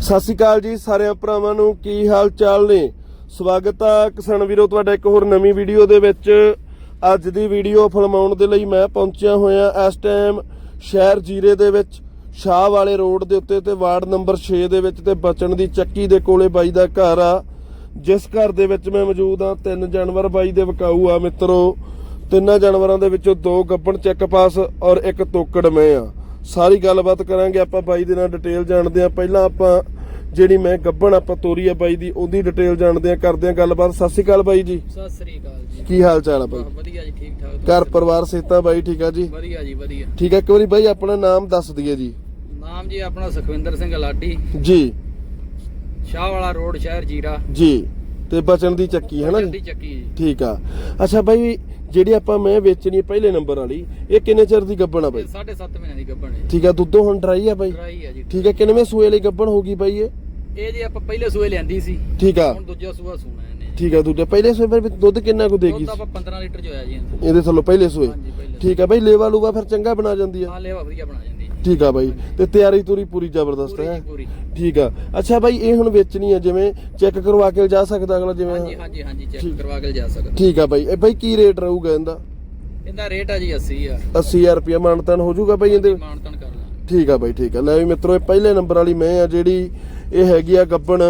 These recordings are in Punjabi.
ਸਤਿ ਸ਼੍ਰੀ ਅਕਾਲ ਜੀ ਸਾਰਿਆਂ ਭਰਾਵਾਂ ਨੂੰ, ਕੀ ਹਾਲ ਚਾਲ ਨੇ? ਸਵਾਗਤ ਆ ਕਿਸਾਨ ਵੀਰੋ, ਤੁਹਾਡਾ ਇੱਕ ਹੋਰ ਨਵੀਂ ਵੀਡੀਓ ਦੇ ਵਿੱਚ। ਅੱਜ ਦੀ ਵੀਡੀਓ ਫਿਲਮਾਉਣ ਦੇ ਲਈ ਮੈਂ ਪਹੁੰਚਿਆ ਹੋਇਆ ਇਸ ਟਾਈਮ ਸ਼ਹਿਰ ਜੀਰੇ ਦੇ ਵਿੱਚ, ਸ਼ਾਹ ਵਾਲੇ ਰੋਡ ਦੇ ਉੱਤੇ ਤੇ ਵਾਰਡ ਨੰਬਰ 6 ਦੇ ਵਿੱਚ ਤੇ ਬਚਣ ਦੀ ਚੱਕੀ ਦੇ ਕੋਲੇ ਬਾਈ ਦਾ ਘਰ ਆ। ਜਿਸ ਘਰ ਦੇ ਵਿੱਚ ਮੈਂ ਮੌਜੂਦ ਆ ਤਿੰਨ ਜਾਨਵਰ ਬਾਈ ਦੇ ਵਿਕਾਊ ਆ ਮਿੱਤਰੋ। ਤਿੰਨਾਂ ਜਾਨਵਰਾਂ ਦੇ ਵਿੱਚੋਂ ਦੋ ਗੱਬਣ ਚੈੱਕ ਪਾਸ ਔਰ ਇੱਕ ਤੋਕੜ ਮੈਂ ਆ। ਸਾਰੀ ਗੱਲਬਾਤ ਕਰਾਂਗੇ ਆਪਾਂ ਬਾਈ ਦੇ ਨਾਲ ਡਿਟੇਲ ਜਾਣਦੇ ਆ ਪਹਿਲਾਂ ਆਪਾਂ ਜਿਹੜੀ ਮੈਂ ਗੱਬਣ ਆਪਾਂ ਤੋਰੀ ਆ ਬਾਈ ਦੀ ਉਹਦੀ ਡਿਟੇਲ ਜਾਣਦੇ ਆ ਕਰਦੇ ਆ ਗੱਲਬਾਤ। ਸਤਿ ਸ਼੍ਰੀ ਅਕਾਲ ਬਾਈ ਜੀ। ਸਤਿ ਸ੍ਰੀ ਅਕਾਲ ਜੀ। ਕੀ ਹਾਲ ਚਾਲ ਆ ਬਾਈ? ਵਧੀਆ ਜੀ ਠੀਕ ਠਾਕ। ਘਰ ਪਰਿਵਾਰ ਸੇਤਾ ਬਾਈ ਠੀਕ ਆ ਜੀ? ਵਧੀਆ ਜੀ ਵਧੀਆ। ਠੀਕ ਆ ਇੱਕ ਵਾਰੀ ਬਾਈ ਆਪਣਾ ਨਾਮ ਦੱਸ ਦਈਏ ਜੀ। ਨਾਮ ਜੀ ਆਪਣਾ ਸੁਖਵਿੰਦਰ ਸਿੰਘ ਲਾਡੀ। ਜੀ। ਸ਼ਾਹ ਵਾਲਾ ਰੋਡ ਸ਼ਹਿਰ ਜੀਰਾ। ਜੀ। ਤੇ ਬਚਣ ਦੀ ਚੱਕੀ ਹੈ ਨਾ ਚੱਕੀ ਜੀ। ਠੀਕ ਆ। ਅੱਛਾ ਬਾਈ ਜਿਹੜੀ ਆਪਾਂ ਮੈਂ ਵੇਚਣੀ ਆ ਪਹਿਲੇ ਨੰਬਰ ਵਾਲੀ ਇਹ ਕਿੰਨੇ ਚਿਰ ਦੀ ਗੱਬਣ ਆ ਬਾਈ? ਇਹ ਸਾਢੇ ਸੱਤ ਮਹੀਨੇ ਦੀ ਗੱਭਣ ਹੈ ਠੀਕ ਆ ਦੁੱਧੋਂ ਹੁਣ ਡਰਾਈ ਆ ਬਾਈ? ਡਰਾਈ ਹੈ ਜੀ ਠੀਕ ਆ ਕਿੰਨਵੇਂ ਸੂਏ ਲਈ ਗੱਬਣ ਹੋਗੀ ਬਾਈ ਇਹ? ਇਹ ਜੀ ਆਪਾਂ ਪਹਿਲੇ ਸੂਏ ਲਿਆਂਦੀ ਸੀ। ਠੀਕ ਆ। ਹੁਣ ਦੂਜਾ ਸੂਆ ਸੂਣਾ ਇਹਨੇ। ਠੀਕ ਆ ਦੂਜੇ ਪਹਿਲੇ ਸੂਏ ਪਰ ਦੁੱਧ ਕਿੰਨਾ ਕੁ ਦੇਗੀ ਦੁੱਧ ਆਪਾਂ 15 ਲੀਟਰ ਚ ਹੋਇਆ ਜੀ ਇਹਦਾ। ਥੱਲੋਂ ਪਹਿਲੇ ਸੂਏ। ਠੀਕ ਆ ਬਾਈ ਲੇਵਾ ਲੂਵਾ ਫਿਰ ਚੰਗਾ ਬਣਾ ਜਾਂਦੀ ਆ। ਹਾਂ ਲੈਵਾ ਵਧੀਆ ਬਣਾ ਜਾਂਦੀ। ਠੀਕ ਆ ਬਾਈ। ਤੇ ਤਿਆਰੀ ਤੁਰੀ ਪੂਰੀ ਜ਼ਬਰਦਸਤ ਹੈ। ਪੂਰੀ। ਠੀਕ ਆ। ਅੱਛਾ ਬਾਈ ਇਹ ਹੁਣ ਵੇਚਣੀ ਆ ਜਿਵੇਂ ਚੈੱਕ ਕਰਵਾ ਕੇ ਜਾ ਸਕਦਾ ਅਗਲਾ ਜਿਵੇਂ? ਹਾਂਜੀ ਹਾਂਜੀ ਚੈੱਕ ਠੀਕ। ਕਰਵਾ ਕੇ ਜਾ ਸਕਦਾ। ਠੀਕ ਆ ਬਾਈ। ਇਹ ਬਾਈ ਕੀ ਰੇਟ ਰਹੂਗਾ ਇਹਦਾ? ਇਹਦਾ ਰੇਟ ਆ ਜੀ 80 ਆ 80000 ਰੁਪਇਆ ਮਾਨਤਨ ਹੋ ਜਾਊਗਾ ਬਾਈ ਇਹਦੇ? ਮਾਨਤਨ ਕਰ ਲਾਂ ਠੀਕ ਆ ਬਾਈ ਠੀਕ ਆ। ਲੈ ਵੀ ਮਿੱਤਰੋ ਇਹ ਪਹਿਲੇ ਨੰਬਰ ਵਾਲੀ ਮੈਂ ਆ ਜਿਹੜੀ ਇਹ ਹੈਗੀ ਆ ਗੱਬਣ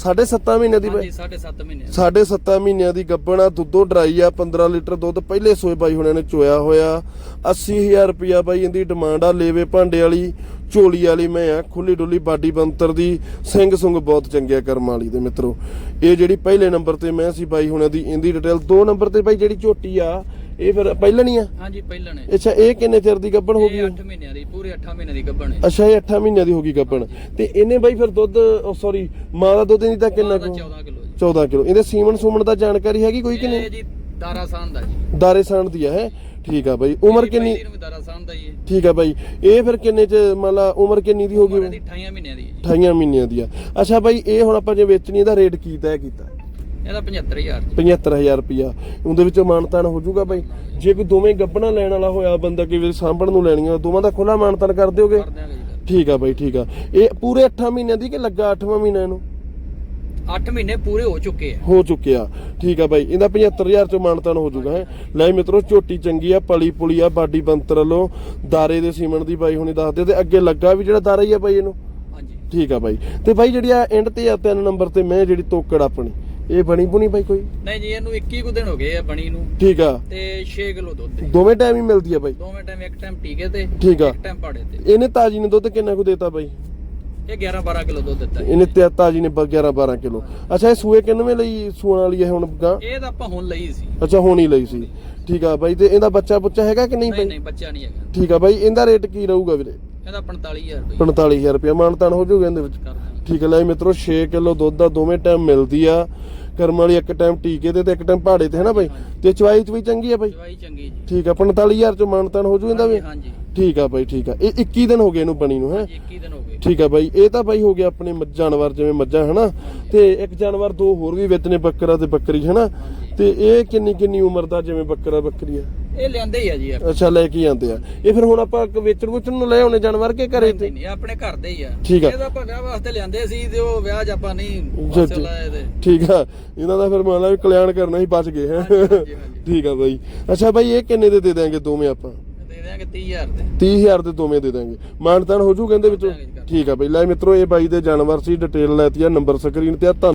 7.5 ਮਹੀਨੇ ਦੀ ਬਾਈ ਹਾਂਜੀ 7.5 ਮਹੀਨੇ ਸਾਢੇ 7 ਮਹੀਨਿਆਂ ਦੀ ਗੱਬਣ ਆ ਦੁੱਧੋਂ ਡਰਾਈ ਆ 15 ਲੀਟਰ ਦੁੱਧ ਪਹਿਲੇ ਸੋਏ ਬਾਈ ਹੁਣਾਂ ਨੇ ਚੋਇਆ ਹੋਇਆ। 80000 ਰੁਪਿਆ ਬਾਈ ਇਹਦੀ ਡਿਮਾਂਡ ਆ ਲੇਵੇ ਭਾਂਡੇ ਵਾਲੀ ਝੋਲੀ ਵਾਲੀ ਮੈਂ ਆ ਖੁੱਲੀ ਡੁੱਲੀ ਬਾਡੀ ਬੰਤਰ ਦੀ ਸਿੰਘ ਸੁੰਗ ਬਹੁਤ ਚੰਗਿਆ ਕਰਮ ਵਾਲੀ ਦੇ ਮਿੱਤਰੋ। ਇਹ ਜਿਹੜੀ ਪਹਿਲੇ ਨੰਬਰ ਤੇ ਮੈਂ ਸੀ ਬਾਈ ਹੁਣਾਂ ਦੀ ਇਹਦੀ ਡਿਟੇਲ ਦੋ ਨੰਬਰ ਤੇ ਬਾਈ ਜਿਹੜੀ ਝੋਟੀ ਆ ਇਹ ਫਿਰ ਪਹਿਲਣੀ ਆ? ਹਾਂਜੀ ਪਹਿਲਾਂ ਨੇ ਅੱਛਾ ਇਹ ਕਿੰਨੇ ਚਿਰ ਦੀ ਗੱਬਣ ਹੋ ਗਈ ਇਹ 8 ਮਹੀਨਿਆਂ ਦੀ ਪੂਰੇ 8 ਮਹੀਨਿਆਂ ਦੀ ਗੱਭਣ ਹੈ। ਅੱਛਾ ਇਹ 8 ਮਹੀਨਿਆਂ ਦੀ ਹੋ ਗਈ ਗੱਬਣ। ਤੇ ਇਹਨੇ ਬਾਈ ਫਿਰ ਦੁੱਧ ਸੌਰੀ ਮਾਂ ਦਾ ਦੁੱਧ ਨਹੀਂ ਤਾਂ ਕਿੰਨਾ ਕੁ? 14 ਕਿਲੋ ਜੀ। 14 ਕਿਲੋ। ਇਹਦੇ ਸੀਮਨ ਸੂਮਨ ਦਾ ਜਾਣਕਾਰੀ ਹੈਗੀ ਕੋਈ ਕਿ ਨਹੀਂ ਜੀ ਦਾਰਾ ਸਾਨ ਦਾ ਜੀ। ਦਾਰੇ ਸਾਣ ਦੀ ਹੈ? ਠੀਕ ਆ ਬਾਈ। ਉਮਰ ਕਿੰਨੀ? ਪਹਿਲੀ ਨੂੰ ਵੀ ਦਾਰਾ ਸਾਨ ਦਾ ਜੀ। ਠੀਕ ਆ ਬਾਈ। ਇਹ ਫਿਰ ਕਿੰਨੇ ਚ ਮੰਨ ਲਾ ਉਮਰ ਕਿੰਨੀ ਦੀ ਹੋ ਗਈ ਇਹਦੀ 28 ਮਹੀਨਿਆਂ ਦੀ ਜੀ। 28 ਮਹੀਨਿਆਂ ਦੀ ਆ। ਅੱਛਾ ਬਾਈ ਇਹ ਹੁਣ ਆਪਾਂ ਜੇ ਵੇਚਣੀ ਇਹਦਾ ਰੇਟ ਕੀ ਤੈਅ ਕੀਤਾ? ਇਹਦਾ 75000 ਜੀ 75000 ਰੁਪਿਆ ਉਹਦੇ ਵਿੱਚੋਂ ਮਾਨਤਾਨ ਹੋ ਜਾਊਗਾ ਬਾਈ। ਜੇ ਕੋਈ ਦੋਵੇਂ ਗੱਬਣਾ ਲੈਣ ਵਾਲਾ ਹੋਇਆ ਬੰਦਾ ਕਿ ਵੀ ਸਾਂਭਣ ਨੂੰ ਲੈਣੀਆਂ ਦੋਵਾਂ ਦਾ ਖੁੱਲਾ ਮਾਨਤਾਨ ਕਰ ਦਿਓਗੇ? ਠੀਕ ਆ ਬਾਈ ਠੀਕ ਆ। ਇਹ ਪੂਰੇ 8 ਮਹੀਨਿਆਂ ਦੀ ਕਿ ਲੱਗਾ 8ਵਾਂ ਮਹੀਨਾ ਇਹਨੂੰ? 8 ਮਹੀਨੇ ਪੂਰੇ ਹੋ ਚੁੱਕੇ ਆ। ਹੋ ਚੁੱਕਿਆ ਠੀਕ ਆ ਬਾਈ ਇਹਦਾ 75000 ਚ ਮਾਨਤਾਨ ਹੋ ਜਾਊਗਾ ਹੈ। ਲੈ ਮਿੱਤਰੋ ਝੋਟੀ ਚੰਗੀ ਆ ਪਲੀ ਪੁਲੀ ਆ ਬਾਡੀ ਬੰਤਰ ਵੱਲੋਂ ਦਾਰੇ ਦੇ ਸੀਮਨ ਦੀ ਬਾਈ ਹੁਣੀ ਦੱਸਦੇ ਤੇ ਅੱਗੇ ਲੱਗਾ ਵੀ ਜਿਹੜਾ ਦਾਰਾ ਹੀ ਆ ਬਾਈ ਇਹਨੂੰ? ਹਾਂਜੀ। ਠੀਕ ਆ ਬਾਈ। ਤੇ ਬਾਈ ਜਿਹੜੀ ਆ ਐਂਡ ਤੇ ਆ ਤਿੰਨ ਨੰਬਰ ਤੇ ਮੈਂ ਜਿਹੜੀ ਤੋਕੜ ਆਪਣੀ ਇਹ ਬਣੀ ਬੁਣੀ ਬਾਈ ਕੋਈ? ਨਹੀਂ ਜੀ ਇਹਨੂੰ 21 ਕੁ ਦਿਨ ਹੋ ਗਏ ਆ ਬਣੀ ਨੂੰ। ਠੀਕ ਆ। ਤੇ 6 ਕਿਲੋ ਦੁੱਧ ਹੈ। ਦੋਵੇਂ ਟਾਈਮ ਹੀ ਮਿਲਦੀ ਆ ਬਾਈ? ਦੋਵੇਂ ਟਾਈਮ ਇੱਕ ਟਾਈਮ ਟੀਕੇ ਤੇ ਠੀਕ ਆ। ਇੱਕ ਟਾਈਮ ਪਾੜੇ ਤੇ। ਇਹਨੇ ਤਾਜੀ ਨੇ ਦੁੱਧ ਕਿੰਨਾ ਕੁ ਦੇਤਾ ਬਾਈ? ਇਹ 11 12 ਕਿਲੋ ਦੁੱਧ ਦਿੱਤਾ ਜੀ। ਇਹਨੇ ਤੇ ਤਾਜੀ ਨੇ 11 12 ਕਿਲੋ। ਅੱਛਾ ਇਹ ਸੂਏ ਕਿੰਨਵੇਂ ਲਈ ਸੂਣ ਵਾਲੀ ਹੈ ਹੁਣ ਗਾਂ? ਇਹ ਤਾਂ ਆਪਾਂ ਹੁਣ ਲਈ ਸੀ। ਅੱਛਾ ਹੋਣੀ ਲਈ ਸੀ। ਠੀਕ ਆ ਬਾਈ ਤੇ ਇਹਦਾ ਬੱਚਾ ਬੁੱਚਾ ਹੈਗਾ ਕਿ ਨਹੀਂ ਨਹੀਂ ਬਾਈ? ਨਹੀਂ ਬੱਚਾ ਨਹੀਂ ਹੈਗਾ। ਠੀਕ ਆ ਬਾਈ ਇਹਦਾ ਰੇਟ ਕੀ ਰਹੂਗਾ ਵੀਰੇ? ਇਹਦਾ 45000 ਰੁਪਏ 45000 ਰੁਪਏ ਮਾਨਤਾਨ ਹੋ ਜਾਊਗਾ ਇਹਦੇ ਵਿੱਚ। ਕਰ ਠੀਕ ਹੈ ਲੈ ਮਿੱਤਰੋ 6 ਕਿਲੋ ਦੁੱਧ ਦਾ ਦੋਵੇਂ ਟਾਈਮ ਮਿਲਦੀ ਆ। ਕਰਮ ਵਾਲੀ ਇੱਕ ਟਾਈਮ ਟੀਕੇ ਤੇ ਤੇ ਇੱਕ ਟਾਈਮ ਪਹਾੜੇ ਤੇ ਹੈ ਨਾ ਬਾਈ? ਤੇ ਚਵਾਈ ਚ ਵੀ ਚੰਗੀ ਆ ਬਾਈ? ਚਵਾਈ ਚੰਗੀ ਜੀ। ਠੀਕ ਆ 45000 ਚ ਮਾਨਤਾਨ ਹੋ ਜੂ ਇਹਦਾ ਵੀ? ਹਾਂਜੀ ਠੀਕ ਆ ਬਾਈ ਠੀਕ ਆ। ਇਹ 21 ਦਿਨ ਹੋ ਗਏ ਇਹਨੂੰ ਬਣੀ ਨੂੰ ਹੈ? ਹਾਂਜੀ 21 ਦਿਨ ਹੋ ਗਏ। ਠੀਕ ਆ ਬਾਈ ਇਹ ਤਾਂ ਬਾਈ ਹੋ ਗਿਆ ਆਪਣੇ ਜਾਨਵਰ ਜਿਵੇਂ ਮੱਝਾਂ ਹਨਾ ਤੇ ਇੱਕ ਜਾਨਵਰ ਦੋ ਹੋਰ ਵੀ ਵਿੱਚ ਨੇ ਬੱਕਰਾ ਤੇ ਬੱਕਰੀ ਹਨਾ ਤੇ ਇਹ ਕਿੰਨੀ ਕਿੰਨੀ ਉਮਰ ਦਾ ਜਿਵੇਂ ਬੱਕਰਾ ਬੱਕਰੀ ਆ? ਇਹ ਲਿਆਂਦੇ ਹੀ ਆ ਜੀ ਆਪਾਂ। ਅੱਛਾ ਲੈ ਕੇ ਆਂਦੇ ਆ। ਇਹ ਫਿਰ ਹੁਣ ਆਪਾਂ ਵੇਚਣ ਵੁਚਣ ਨੂੰ ਲੈ ਆਉਣੇ ਜਾਨਵਰ ਕੇ ਘਰੇ ਤੇ ਨਹੀਂ ਆਪਣੇ ਘਰ ਦੇ ਹੀ ਆ। ਠੀਕ ਆ। ਇਹਦਾ ਆਪਾਂ ਵਿਆਹ ਵਾਸਤੇ ਲਿਆਂਦੇ ਸੀ ਤੇ ਉਹ ਵਿਆਹ 'ਚ ਆਪਾਂ ਨਹੀਂ ਜੀ। ਲਾਏ ਤੇ। ਠੀਕ ਆ। ਇਹਨਾਂ ਦਾ ਫਿਰ ਮੰਨ ਲਾ ਵੀ ਕਲਿਆਣ ਕਰਨਾ ਹੀ ਬਚ ਗਏ ਹੈ। ਹਾਂਜੀ, ਹਾਂਜੀ, ਹਾਂਜੀ। ਠੀਕ ਆ ਬਾਈ। ਅੱਛਾ ਬਾਈ ਇਹ ਕਿੰਨੇ ਦੇ ਦੇ ਦਾਂਗੇ ਦੋਵੇਂ ਆਪਾਂ? ਦੇ ਦਿਆਂਗੇ 30000 ਦੇ। 30000 ਦੇ ਦੋਵੇਂ ਦੇ ਦਾਂਗੇ ਮਾਨਤਾਨ ਹੋ ਜੂ ਕਹਿੰਦੇ ਵਿੱਚੋਂ? ਠੀਕ ਆ ਬਾਈ। ਲੈ ਮਿੱਤਰੋ ਇਹ ਬਾਈ ਦੇ ਜਾਨਵਰ ਸੀ ਡਿਟੇਲ ਲੈਤੀ ਆ ਨੰਬਰ ਸਕਰੀਨ ਤੇ ਆ ਧੰਨ-